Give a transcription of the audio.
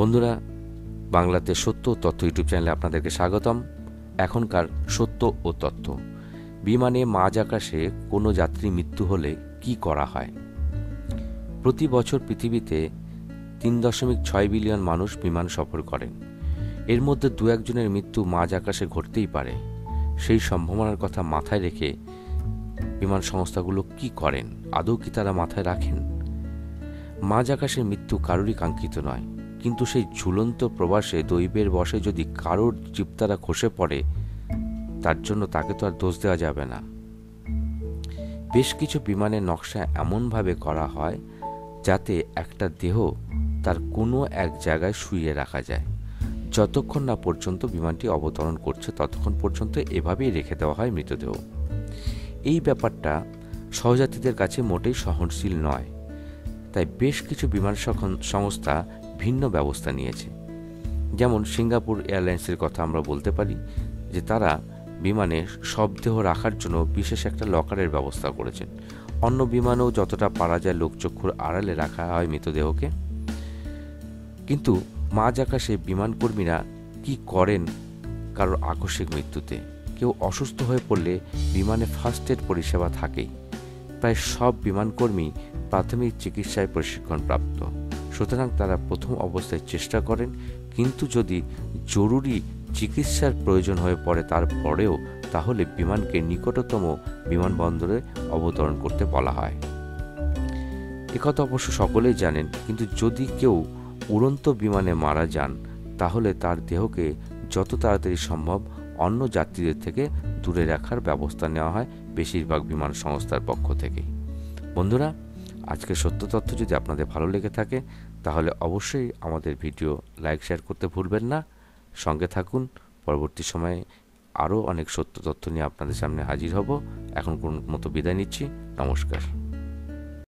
বন্ধুরা, বাংলাতে সত্য ও তথ্য ইউটিউব চ্যানেলে আপনাদেরকে স্বাগতম। এখনকার সত্য ও তথ্য। বিমানে মাঝ আকাশে কোনো যাত্রী মৃত্যু হলে কি করা হয়? প্রতি বছর পৃথিবীতে তিন দশমিক ছয় বিলিয়ন মানুষ বিমান সফর করেন। এর মধ্যে দু একজনের মৃত্যু মাঝ আকাশে ঘটতেই পারে। সেই সম্ভাবনার কথা মাথায় রেখে বিমান সংস্থাগুলো কি করেন? আদৌ কি তারা মাথায় রাখেন? মাঝ আকাশের মৃত্যু কারোরই কাঙ্ক্ষিত নয়। কিন্তু সেই ঝুলন্ত প্রবাসে দৈবের বসে যদি কারোর চিপ্তারা খসে পড়ে, তার জন্য তাকে তো আর দোষ দেওয়া যাবে না। বেশ কিছু বিমানের নকশা এমনভাবে করা হয় যাতে একটা দেহ তার কোনো এক জায়গায় শুইয়ে রাখা যায়। যতক্ষণ না পর্যন্ত বিমানটি অবতরণ করছে, ততক্ষণ পর্যন্ত এভাবেই রেখে দেওয়া হয় মৃতদেহ। এই ব্যাপারটা সহযাত্রীদের কাছে মোটেই সহনশীল নয়। তাই বেশ কিছু বিমান সংস্থা ভিন্ন ব্যবস্থা নিয়েছে। যেমন সিঙ্গাপুর এয়ারলাইন্সের কথা আমরা বলতে পারি যে তারা বিমানে শবদেহ রাখার জন্য বিশেষ একটা লকারের ব্যবস্থা করেছেন। অন্য বিমানেও যতটা পারা যায় লোকচক্ষুর আড়ালে রাখা হয় মৃতদেহকে। কিন্তু মাঝ আকাশে বিমানকর্মীরা কি করেন কারোর আকস্মিক মৃত্যুতে? কেউ অসুস্থ হয়ে পড়লে বিমানে ফার্স্ট এড পরিষেবা থাকেই। প্রায় সব বিমানকর্মী প্রাথমিক চিকিৎসায় প্রশিক্ষণপ্রাপ্ত। সুতরাং তারা প্রথম অবস্থায় চেষ্টা করেন, কিন্তু যদি জরুরি চিকিৎসার প্রয়োজন হয়ে পড়ে তারপরেও, তাহলে বিমানকে নিকটতম বিমানবন্দরে অবতরণ করতে বলা হয়। একথা অবশ্য সকলেই জানেন, কিন্তু যদি কেউ উড়ন্ত বিমানে মারা যান, তাহলে তার দেহকে যত তাড়াতাড়ি সম্ভব অন্য যাত্রীদের থেকে দূরে রাখার ব্যবস্থা নেওয়া হয় বেশিরভাগ বিমান সংস্থার পক্ষ থেকেই বন্ধুরা আজকের সত্য তথ্য যদি আপনাদের ভালো লেগে থাকে, তাহলে অবশ্যই আমাদের ভিডিও লাইক, শেয়ার করতে ভুলবেন না। সঙ্গে থাকুন, পরবর্তী সময়ে আরও অনেক সত্য তথ্য নিয়ে আপনাদের সামনে হাজির হব। এখন কোন মতো বিদায় নিচ্ছি। নমস্কার।